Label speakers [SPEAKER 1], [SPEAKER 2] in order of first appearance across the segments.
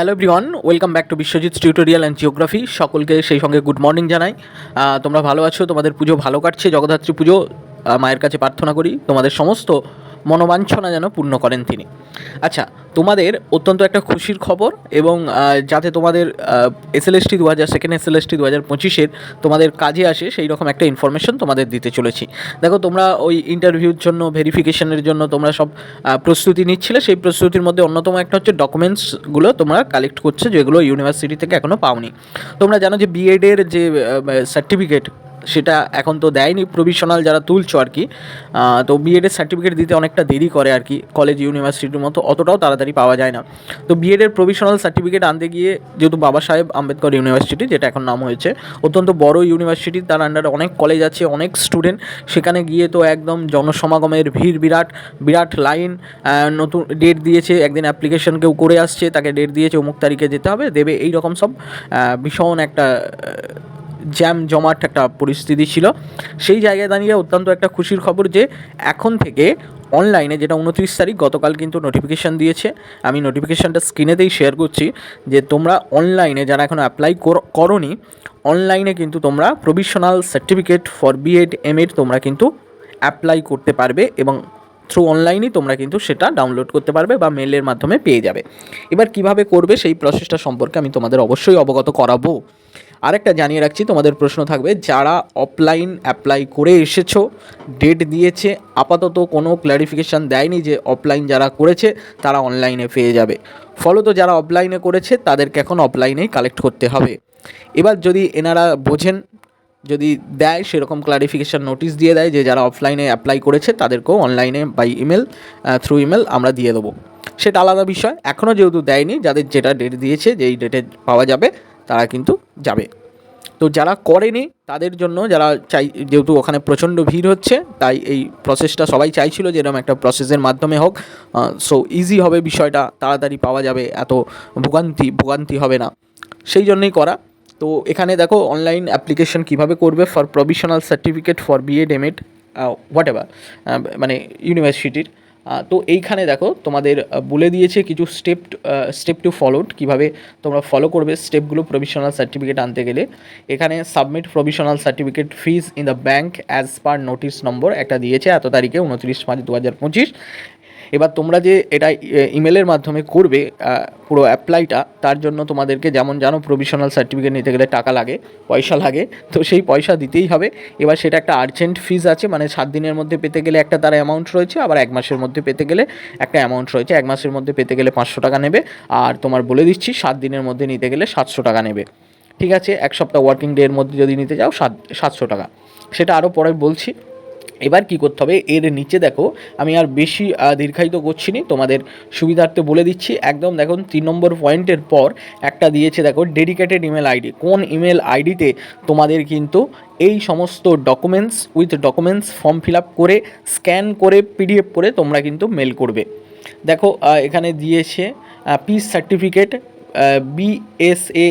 [SPEAKER 1] Hello everyone welcome back to Biswajit tutorial and geography সকলকে সেই সঙ্গে গুড মর্নিং জানাই। তোমরা ভালো আছো? তোমাদের পুজো ভালো কাটছে? জগদ্ধাত্রী পুজো মায়ের কাছে প্রার্থনা করি। তোমাদের সমস্ত মনোবাঞ্ছনা যেন পূর্ণ করেন তিনি। আচ্ছা তোমাদের অত্যন্ত একটা খুশির খবর এবং যাতে তোমাদের এসএলএসটি দু হাজার সেকেন্ড এস এল এসএলএসটি দু হাজার পঁচিশের তোমাদের কাজে আসে সেই রকম একটা ইনফরমেশন তোমাদের দিতে চলেছি। দেখো, তোমরা ওই ইন্টারভিউর জন্য ভেরিফিকেশনের জন্য তোমরা সব প্রস্তুতি নিচ্ছিলে। সেই প্রস্তুতির মধ্যে অন্যতম একটা হচ্ছে ডকুমেন্টসগুলো তোমরা কালেক্ট করছে, যেগুলো ইউনিভার্সিটি থেকে এখনও পাওনি। তোমরা জানো যে বিএডের যে সার্টিফিকেট সেটা এখন তো দেয়নি প্রভিশনাল যারা তুলছো আর কি। তো বিএডের সার্টিফিকেট দিতে অনেকটা দেরি করে আর কি কলেজ ইউনিভার্সিটির মতো, অতটাও তাড়াতাড়ি পাওয়া যায় না। তো বিএডের প্রভিশনাল সার্টিফিকেট আনতে গিয়ে যেহেতু বাবা সাহেব আম্বেদকর ইউনিভার্সিটি যেটা এখন নাম হয়েছে, অত্যন্ত বড় ইউনিভার্সিটি তার আন্ডারে অনেক কলেজ আছে, অনেক স্টুডেন্ট সেখানে গিয়ে তো একদম জনসমাগমের ভিড় বিরাট বিরাট লাইন নতুন ডেট দিয়েছে, একদিন অ্যাপ্লিকেশন কেউ করে আসছে, তাকে ডেট দিয়েছে, অমুক তারিখে যেতে হবে, দেবে এই রকম সব ভীষণ একটা জ্যাম জমাট একটা পরিস্থিতি ছিল। সেই জায়গায় দাঁড়িয়ে অত্যন্ত একটা খুশির খবর যে, এখন থেকে অনলাইনে যেটা উনত্রিশ তারিখ, গতকাল কিন্তু নোটিফিকেশান দিয়েছে। আমি নোটিফিকেশানটা স্ক্রিনেতেই শেয়ার করছি যে, তোমরা অনলাইনে যারা এখন অ্যাপ্লাই করনি অনলাইনে কিন্তু তোমরা provisional certificate for BEd MEd তোমরা কিন্তু অ্যাপ্লাই করতে পারবে এবং থ্রু অনলাইনেই তোমরা কিন্তু সেটা ডাউনলোড করতে পারবে বা মেলের মাধ্যমে পেয়ে যাবে। এবার কীভাবে করবে সেই প্রসেসটা সম্পর্কে আমি তোমাদের অবশ্যই অবগত করাবো। আরেকটা জানিয়ে রাখছি, তোমাদের প্রশ্ন থাকবে, যারা অফলাইন অ্যাপ্লাই করে এসেছ ডেট দিয়েছে, আপাতত কোনো ক্ল্যারিফিকেশান দেয়নি যে অফলাইন যারা করেছে, তারা অনলাইনে পেয়ে যাবে। ফলত যারা অফলাইনে করেছে, তাদেরকে এখন অফলাইনেই কালেক্ট করতে হবে। এবার যদি এনারা বোঝেন, যদি দেয়, সেরকম ক্লারিফিকেশান নোটিশ দিয়ে দেয় যে যারা অফলাইনে অ্যাপ্লাই করেছে, তাদেরকেও অনলাইনে বাই ইমেল থ্রু ইমেল আমরা দিয়ে দেবো। সেটা আলাদা বিষয় এখনও যেহেতু দেয়নি, যাদের যেটা ডেট দিয়েছে, যেই ডেটে পাওয়া যাবে তারা কিন্তু যাবে। তো যারা করেনি, তাদের জন্য যারা চাই, যেহেতু ওখানে প্রচণ্ড ভিড় হচ্ছে, তাই এই প্রসেসটা সবাই চাইছিল যে এরকম একটা প্রসেসের মাধ্যমে হোক। সো ইজি হবে বিষয়টা, তাড়াতাড়ি পাওয়া যাবে, এত ভোগান্তি ভোগান্তি হবে না। সেই জন্যই করা। তো এখানে দেখো অনলাইন অ্যাপ্লিকেশন কীভাবে করবে for provisional certificate for BEd MEd whatever মানে ইউনিভার্সিটির তো এইখানে দেখো তোমাদের বলে দিয়েছে কিছু স্টেপ স্টেপ টু ফলোড কীভাবে তোমরা ফলো করবে স্টেপগুলো প্রভিশনাল সার্টিফিকেট আনতে গেলে। এখানে submit provisional certificate fees in the bank as per notice number একটা দিয়েছে, এত তারিখে, উনত্রিশ পাঁচ দু হাজার পঁচিশ। এবার তোমরা যে এটা ইমেলের মাধ্যমে করবে পুরো অ্যাপ্লাইটা তার জন্য তোমাদেরকে যেমন জানো প্রভিশনাল সার্টিফিকেট নিতে গেলে টাকা লাগে, পয়সা লাগে, তো সেই পয়সা দিতেই হবে। এবার সেটা একটা আর্জেন্ট ফিজ আছে মানে সাত দিনের মধ্যে পেতে গেলে একটা তার অ্যামাউন্ট রয়েছে, আবার এক মাসের মধ্যে পেতে গেলে একটা অ্যামাউন্ট রয়েছে, এক মাসের মধ্যে পেতে গেলে পাঁচশো টাকা নেবে, আর তোমার বলে দিচ্ছি সাত দিনের মধ্যে নিতে গেলে সাতশো টাকা নেবে। ঠিক আছে? এক সপ্তাহ ওয়ার্কিং ডে এর মধ্যে যদি নিতে যাও, সাত, সাতশো টাকা। সেটা আরও পরে বলছি। এবার কি করতে হবে? এর নিচে দেখো, আমি আর বেশি দীর্ঘায়িত করছি নি। তোমাদের সুবিধার্থে বলে দিচ্ছি। একদম দেখো তিন নম্বর পয়েন্টের পর একটা দিয়েছে দেখো ডেডিকেটেড ইমেল আইডি কোন ইমেল আইডিতে তোমাদের কিন্তু এই সমস্ত documents with documents form fill up করে স্ক্যান করে পিডিএফ করে তোমরা কিন্তু মেল করবে। দেখো এখানে দিয়েছে piece certificate BSA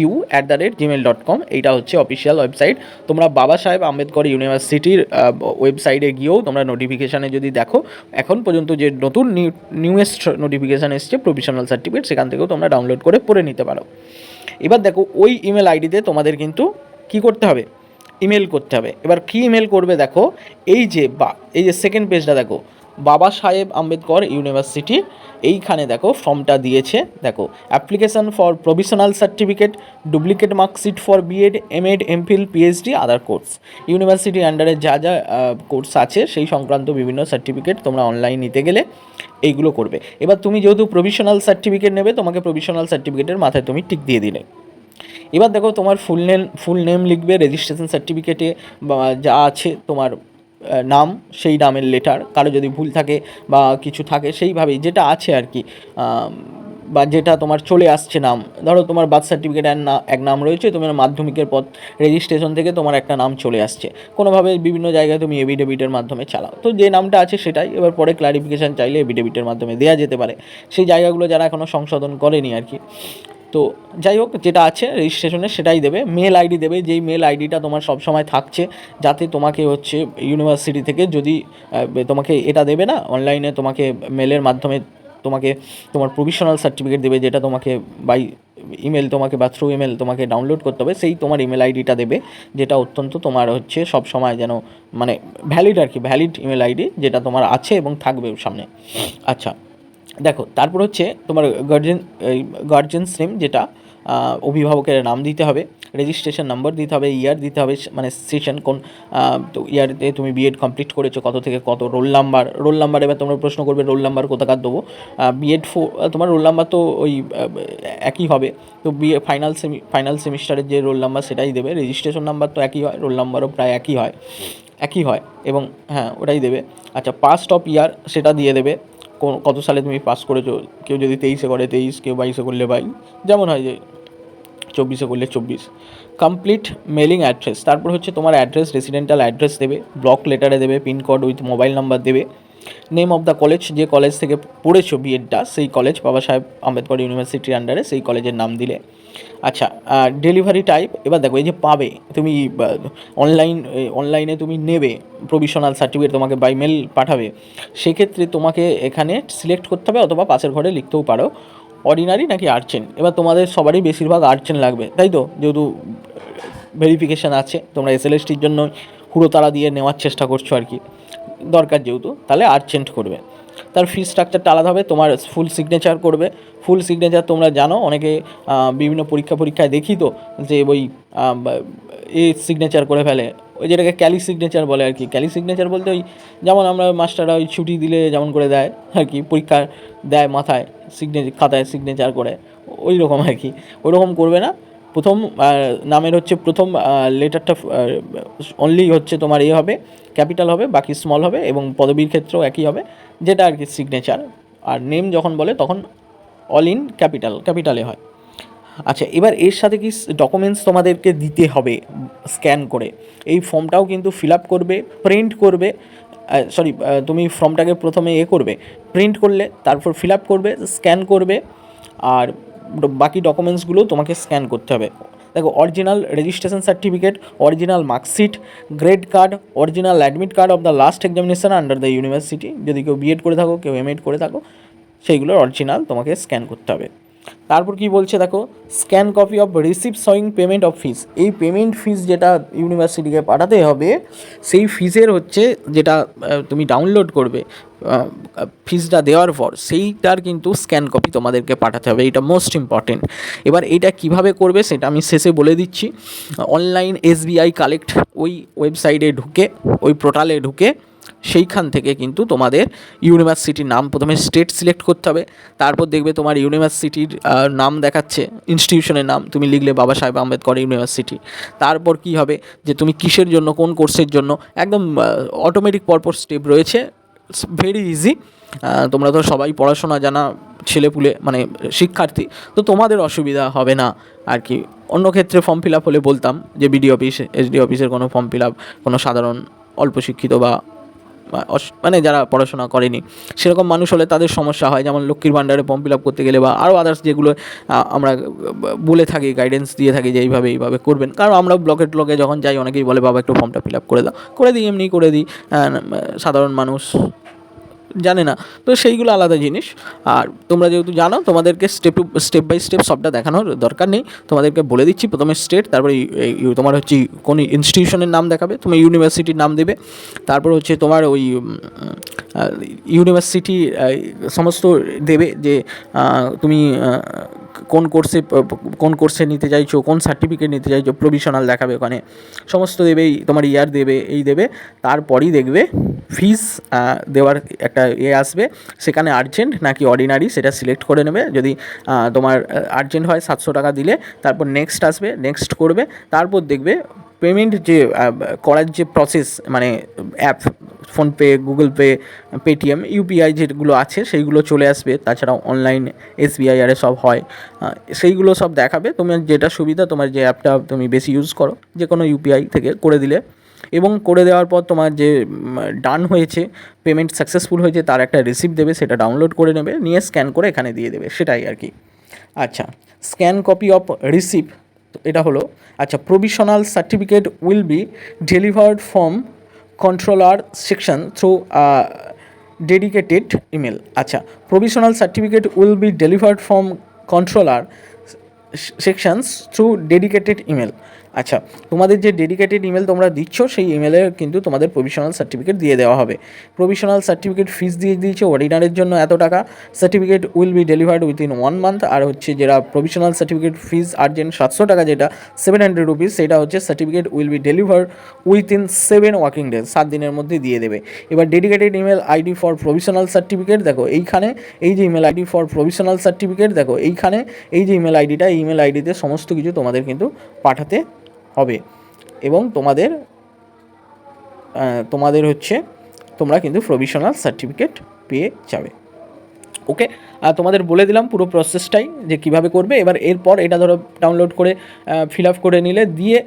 [SPEAKER 1] U at the rate Gmail dot com এইটা হচ্ছে অফিসিয়াল ওয়েবসাইট তোমরা বাবা সাহেব আম্বেদকর ইউনিভার্সিটির ওয়েবসাইটে গিয়েও তোমরা নোটিফিকেশানে যদি দেখো, এখন পর্যন্ত যে নতুন নিউ নিউয়েস্ট নোটিফিকেশান এসছে প্রভিশনাল সার্টিফিকেট সেখান থেকেও তোমরা ডাউনলোড করে পড়ে নিতে পারো। এবার দেখো, ওই ইমেল আইডিতে তোমাদের কিন্তু কি করতে হবে? ইমেল করতে হবে। এবার কী ইমেল করবে দেখো, এই যে বা, এই যে সেকেন্ড পেজটা দেখো বাবা সাহেব আম্বেদকর ইউনিভার্সিটি। এইখানে দেখো, ফর্মটা দিয়েছে, দেখো application for provisional certificate duplicate marksheet for BEd MEd MPhil PhD other course university আন্ডারে যা যা কোর্স আছে, সেই সংক্রান্ত বিভিন্ন সার্টিফিকেট তোমরা অনলাইন নিতে গেলে এইগুলো করবে। এবার তুমি যেহেতু প্রভিশনাল সার্টিফিকেট নেবে, তোমাকে প্রভিশনাল সার্টিফিকেটের মাথায় তুমি টিক দিয়ে দিলে। এবার দেখো তোমার ফুল নেম ফুল নেম লিখবে রেজিস্ট্রেশন সার্টিফিকেটে যা আছে তোমার নাম, সেই নামের লেটার কারও যদি ভুল থাকে বা কিছু থাকে, সেইভাবেই যেটা আছে আর কি বা যেটা তোমার চলে আসছে নাম। ধরো তোমার বার্থ সার্টিফিকেট এক নাম রয়েছে, তোমার মাধ্যমিকের পথ রেজিস্ট্রেশন থেকে তোমার একটা নাম চলে আসছে। কোনোভাবে বিভিন্ন জায়গায় তুমি এভিডেভিটের মাধ্যমে চালাও। তো যে নামটা আছে সেটাই, এবার পরে ক্লারিফিকেশান চাইলে এভিডেভিটের মাধ্যমে দেওয়া যেতে পারে। সেই জায়গাগুলো যারা এখনও সংশোধন করেনি আর কি তো যাই হোক, যেটা আছে রেজিস্ট্রেশনে সেটাই দেবে। মেল আইডি দেবে, যেই মেল আইডিটা তোমার সব সময় থাকছে, যাতে তোমাকে হচ্ছে ইউনিভার্সিটি থেকে যদি তোমাকে এটা দেবে না অনলাইনে তোমাকে মেলের মাধ্যমে তোমাকে তোমার প্রভিশনাল সার্টিফিকেট দেবে, যেটা তোমাকে বাই ইমেল তোমাকে বা থ্রু ইমেল তোমাকে ডাউনলোড করতে হবে, সেই তোমার ইমেল আইডিটা দেবে, যেটা অত্যন্ত তোমার হচ্ছে সব সময় যেন মানে ভ্যালিড আর কি ভ্যালিড ইমেল আইডি যেটা তোমার আছে এবং থাকবে সামনে। আচ্ছা। দেখো, তারপর হচ্ছে তোমার গার্জেন গার্জেন্স নেম যেটা অভিভাবকের নাম দিতে হবে রেজিস্ট্রেশন নাম্বার দিতে হবে ইয়ার দিতে হবে মানে সেশন কোন ইয়ারতে তুমি বিএড কমপ্লিট করেছ, কত থেকে কত রোল নাম্বার রোল নাম্বার এবার তোমরা প্রশ্ন করবে রোল নাম্বার কোথাকার দেবো বিএড ফো তোমার রোল নাম্বার তো ওই একই হবে, তো বিএ ফাইনাল সেমি ফাইনাল সেমিস্টারের যে রোল নাম্বার সেটাই দেবে রেজিস্ট্রেশন নাম্বার তো একই হয় রোল নাম্বারও প্রায় একই হয় একই হয়, এবং হ্যাঁ ওটাই দেবে আচ্ছা পাস্ট অফ ইয়ার সেটা দিয়ে দেবে কত সালে তুমি পাস করেছ? কেউ যদি তেইশে করে, তেইশ, কেউ বাইশে করলে বাইশ। যেমন হয় যে চব্বিশে করলে চব্বিশ। কমপ্লিট মেলিং অ্যাড্রেস তারপর হচ্ছে তোমার অ্যাড্রেস রেসিডেন্টাল অ্যাড্রেস দেবে ব্লক লেটারে দেবে পিনকোড উইথ মোবাইল নাম্বার দেবে। নেম অফ দ্য কলেজ যে কলেজ থেকে পড়েছো বিএডটা সেই কলেজ বাবা সাহেব আম্বেদকর ইউনিভার্সিটির আন্ডারে সেই কলেজের নাম দিলে। আচ্ছা ডেলিভারি টাইপ এবার দেখো, এই যে পাবে, তুমি অনলাইন অনলাইনে তুমি নেবে প্রভিশনাল সার্টিফিকেট তোমাকে বাই মেল পাঠাবে, সেক্ষেত্রে তোমাকে এখানে সিলেক্ট করতে হবে, অথবা পাশের ঘরে লিখতেও পারো অর্ডিনারি নাকি আর্চেন এবার তোমাদের সবারই বেশিরভাগ আর্চেন লাগবে, তাই তো? যেহেতু ভেরিফিকেশান আছে, তোমরা এসএলএসটির জন্য হুড়োতাড়া দিয়ে নেওয়ার চেষ্টা করছ আর কি। দরকার যেহেতু, তাহলে আর্চেন্ট করবে। তার ফি স্ট্রাকচারটা আলাদা হবে, তোমার ফুল সিগনেচার করবে। ফুল সিগনেচার তোমরা জানো, অনেকে বিভিন্ন পরীক্ষা পরীক্ষায় দেখি তো, যে ওই এ সিগনেচার করে ফেলে। ওই যেটাকে ক্যালি সিগনেচার বলে আর কি ক্যালি সিগনেচার বলতে ওই, যেমন আমরা মাস্টাররা ওই ছুটি দিলে যেমন করে দেয় আর কি পরীক্ষা দেয় মাথায় সিগনেচার খাতায় সিগনেচার করে, ওই রকম আর কি ওই রকম করবে না। প্রথম নামের হচ্ছে প্রথম লেটারটা অনলি হচ্ছে তোমার এ হবে, ক্যাপিটাল হবে, বাকি স্মল হবে এবং পদবীর ক্ষেত্রেও একই হবে, যেটা আর কি সিগনেচার আর নেম যখন বলে তখন অল ইন ক্যাপিটাল ক্যাপিটালে হয়। আচ্ছা এবার এর সাথে কি ডকুমেন্টস তোমাদেরকে দিতে হবে স্ক্যান করে? এই ফর্মটাও কিন্তু ফিল আপ করবে প্রিন্ট করবে সরি তুমি ফর্মটাকে প্রথমে এ করবে প্রিন্ট করলে, তারপর ফিল আপ করবে স্ক্যান করবে, আর বাকি ডকুমেন্টসগুলো তোমাকে স্ক্যান করতে হবে। দেখো original registration certificate original marksheet grade card original admit card of the last examination under the university যদি কেউ বিএড করে থাকো, কেউ এমএড করে থাকো, সেইগুলোর অরিজিনাল তোমাকে স্ক্যান করতে হবে। তারপর কি বলছে দেখো scan copy of receive showing payment of fees এই পেমেন্ট ফিস যেটা ইউনিভার্সিটিকে পাঠাতে হবে, সেই ফিসের হচ্ছে যেটা তুমি ডাউনলোড করবে ফিসটা দেওয়ার পর, সেইটার কিন্তু স্ক্যান কপি তোমাদেরকে পাঠাতে হবে। এটা মোস্ট ইম্পর্টেন্ট এবার এটা কীভাবে করবে সেটা আমি শেষে বলে দিচ্ছি। অনলাইন এসবিআই কালেক্ট ওই ওয়েবসাইটে ঢুকে, ওই পোর্টালে ঢুকে সেইখান থেকে কিন্তু তোমাদের ইউনিভার্সিটির নাম প্রথমে স্টেট সিলেক্ট করতে হবে। তারপর দেখবে তোমার ইউনিভার্সিটির নাম দেখাচ্ছে ইনস্টিটিউশনের নাম। তুমি লিখলে বাবা সাহেব আম্বেদকর ইউনিভার্সিটি। তারপর কি হবে? যে তুমি কিসের জন্য, কোন কোর্সের জন্য? একদম অটোমেটিক পরপর স্টেপ রয়েছে। ভেরি ইজি তোমরা তো সবাই পড়াশোনা জানা, ছেলেপুলে মানে শিক্ষার্থী। তো তোমাদের অসুবিধা হবে না আর কি। অন্য ক্ষেত্রে ফর্ম ফিল আপ হলে বলতাম যে বিডি অফিস এসডি অফিসের কোনো ফর্ম ফিল আপ কোনো সাধারণ, অল্প শিক্ষিত বা মানে যারা পড়াশোনা করেনি, সেরকম মানুষ হলে তাদের সমস্যা হয়। যেমন লক্ষ্মীর ভাণ্ডারে ফর্ম ফিল আপ করতে গেলে বা আরও আদার্স যেগুলো আমরা বলে থাকি গাইডেন্স দিয়ে থাকি যে এইভাবে এইভাবে করবেন। কারণ আমরা ব্লকে ব্লকে যখন যাই, অনেকেই বলে, বাবা, একটু ফর্মটা ফিল আপ করে দাও। করে দিই, এমনি করে দিই। সাধারণ মানুষ জানে না। তো সেইগুলো আলাদা জিনিস। আর তোমরা যেহেতু জানো, তোমাদেরকে step to step by step সবটা দেখানোর দরকার নেই। তোমাদেরকে বলে দিচ্ছি, প্রথমে স্টেট তারপরে তোমার হচ্ছে কোন ইনস্টিটিউশনের নাম দেখাবে তুমি ইউনিভার্সিটির নাম দেবে। তারপর হচ্ছে তোমার ওই ইউনিভার্সিটি সমস্ত দেবে যে তুমি কোন কোর্সে কোন কোর্সে নিতে চাইছো, কোন সার্টিফিকেট নিতে চাইছো প্রভিশনাল দেখাবে ওখানে। সমস্ত দেবে তোমার ইয়ার দেবে, এই দেবে, তারপরই দেখবে ফিস দেওয়ার একটা এ আসবে। সেখানে আর্জেন্ট নাকি অর্ডিনারি সেটা সিলেক্ট করে নেবে। যদি তোমার আর্জেন্ট হয় সাতশো টাকা দিলে, তারপর নেক্সট আসবে নেক্সট করবে, তারপর দেখবে পেমেন্ট যে করার যে প্রসেস মানে app PhonePe Google Pay Paytm UPI যেগুলো আছে, সেইগুলো চলে আসবে। তাছাড়াও অনলাইন এসবিআই আরে সব হয়। সেইগুলো সব দেখাবে। তোমার যেটা সুবিধা, তোমার যে অ্যাপটা তুমি বেশি ইউজ করো যে কোনো ইউপিআই থেকে করে দিলে। এবং করে দেওয়ার পর তোমার যে ডান হয়েছে পেমেন্ট সাকসেসফুল হয়েছে, তার একটা রিসিপ্ট দেবে, সেটা ডাউনলোড করে নেবে, নিয়ে স্ক্যান করে এখানে দিয়ে দেবে। সেটাই আর কি। আচ্ছা স্ক্যান কপি অফ রিসিপ্ট এটা হলো আচ্ছা provisional certificate will be delivered from controller section through dedicated email আচ্ছা provisional certificate will be delivered from controller sections through dedicated email আচ্ছা তোমাদের যে ডেডিকেটেড ইমেল তোমরা দিচ্ছ, সেই ইমেলে কিন্তু তোমাদের প্রভিশনাল সার্টিফিকেট দিয়ে দেওয়া হবে। প্রভিশনাল সার্টিফিকেট ফিস দিয়ে দিয়েছে অর্ডিনারের জন্য এত টাকা। Certificate will be delivered within one month আর হচ্ছে যেটা প্রভিশনাল সার্টিফিকেট ফিস আর্জেন্ট সাতশো টাকা যেটা সেভেন হান্ড্রেড রুপিস সেটা হচ্ছে certificate will be delivered within seven working days সাত দিনের মধ্যে দিয়ে দেবে। এবার dedicated email ID for provisional certificate দেখো এইখানে এই যে email ID for provisional certificate দেখো এইখানে এই যে ইমেল আইডিটা এই ইমেল আইডিতে সমস্ত কিছু তোমাদের কিন্তু পাঠাতে হবে। এবং তোমাদের তোমাদের হচ্ছে, তোমরা কিন্তু প্রভিশনাল সার্টিফিকেট পেয়ে যাবে। ওকে আর তোমাদের বলে দিলাম পুরো প্রসেসটাই যে কীভাবে করবে। এবার এরপর এটা ধরো ডাউনলোড করে ফিল আপ করে নিলে দিয়ে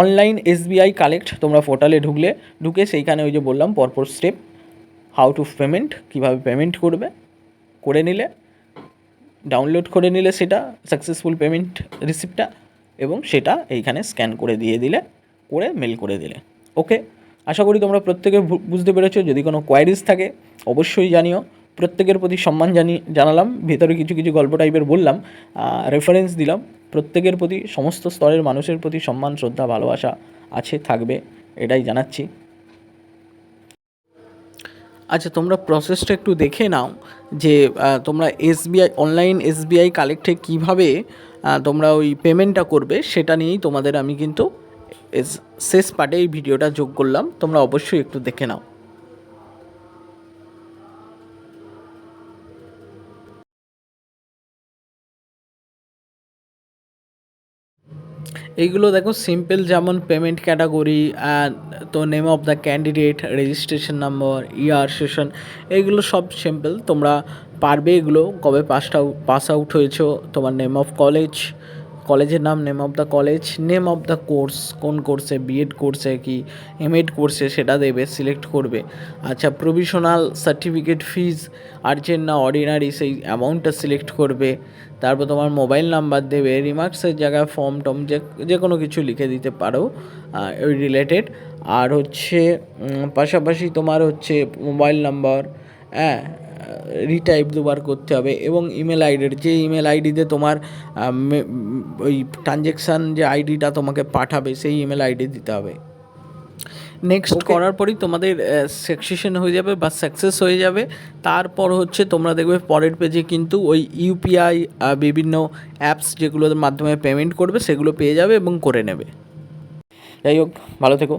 [SPEAKER 1] অনলাইন এসবিআই কালেক্ট তোমরা পোর্টালে ঢুকলে, ঢুকে সেইখানে ওই যে বললাম পরপর স্টেপ হাউ টু পেমেন্ট কীভাবে পেমেন্ট করবে, করে নিলে ডাউনলোড করে নিলে সেটা সাকসেসফুল পেমেন্ট রিসিপ্টটা এবং সেটা এইখানে স্ক্যান করে দিয়ে দিলে, করে মেল করে দিলে। ওকে আশা করি তোমরা প্রত্যেকে বুঝতে পেরেছ। যদি কোনো কোয়ারিজ থাকে, অবশ্যই জানিও। প্রত্যেকের প্রতি সম্মান জানি জানালাম। ভেতরে কিছু কিছু গল্প টাইপের বললাম রেফারেন্স দিলাম। প্রত্যেকের প্রতি, সমস্ত স্তরের মানুষের প্রতি সম্মান, শ্রদ্ধা, ভালোবাসা আছে, থাকবে। এটাই জানাচ্ছি। আচ্ছা তোমরা প্রসেসটা একটু দেখে নাও যে তোমরা এসবিআই অনলাইন এসবিআই কালেক্টে কীভাবে তোমরা ওই পেমেন্টটা করবে, সেটা নিয়েই তোমাদের আমি কিন্তু শেষ পার্টে এই ভিডিওটা যোগ করলাম। তোমরা অবশ্যই একটু দেখে নাও। এইগুলো দেখো সিম্পল যেমন পেমেন্ট ক্যাটাগরি তো name of the candidate registration number year session এইগুলো সব সিম্পল তোমরা পারবে এগুলো কবে পাস আউট পাস আউট হয়েছো, তোমার নেম অফ কলেজ কলেজের নাম name of the college name of the course কোন কোর্সে বিএড কোর্সে কি এমএড কোর্সে সেটা দেবে সিলেক্ট করবে। আচ্ছা প্রভিশনাল সার্টিফিকেট ফিজ আর্জেন্ট না অর্ডিনারি সেই অ্যামাউন্টটা সিলেক্ট করবে। তারপর তোমার মোবাইল নাম্বার দেবে রিমার্কসের জায়গায় ফর্ম টম যে যে কোনো কিছু লিখে দিতে পারো ওই রিলেটেড আর হচ্ছে পাশাপাশি তোমার হচ্ছে মোবাইল নাম্বার হ্যাঁ রিটাইপ দুবার করতে হবে এবং ইমেল আইডির যে ইমেল আইডিতে তোমার ওই ট্রানজ্যাকশান যে আইডিটা তোমাকে পাঠাবে সেই ইমেল আইডি দিতে হবে। নেক্সট করার পরই তোমাদের সাকসেশন হয়ে যাবে বা সাকসেস হয়ে যাবে। তারপর হচ্ছে তোমরা দেখবে পরের পেজে কিন্তু ওই ইউপিআই বিভিন্ন অ্যাপস যেগুলোর মাধ্যমে পেমেন্ট করবে সেগুলো পেয়ে যাবে এবং করে নেবে। যাই হোক ভালো থেকো।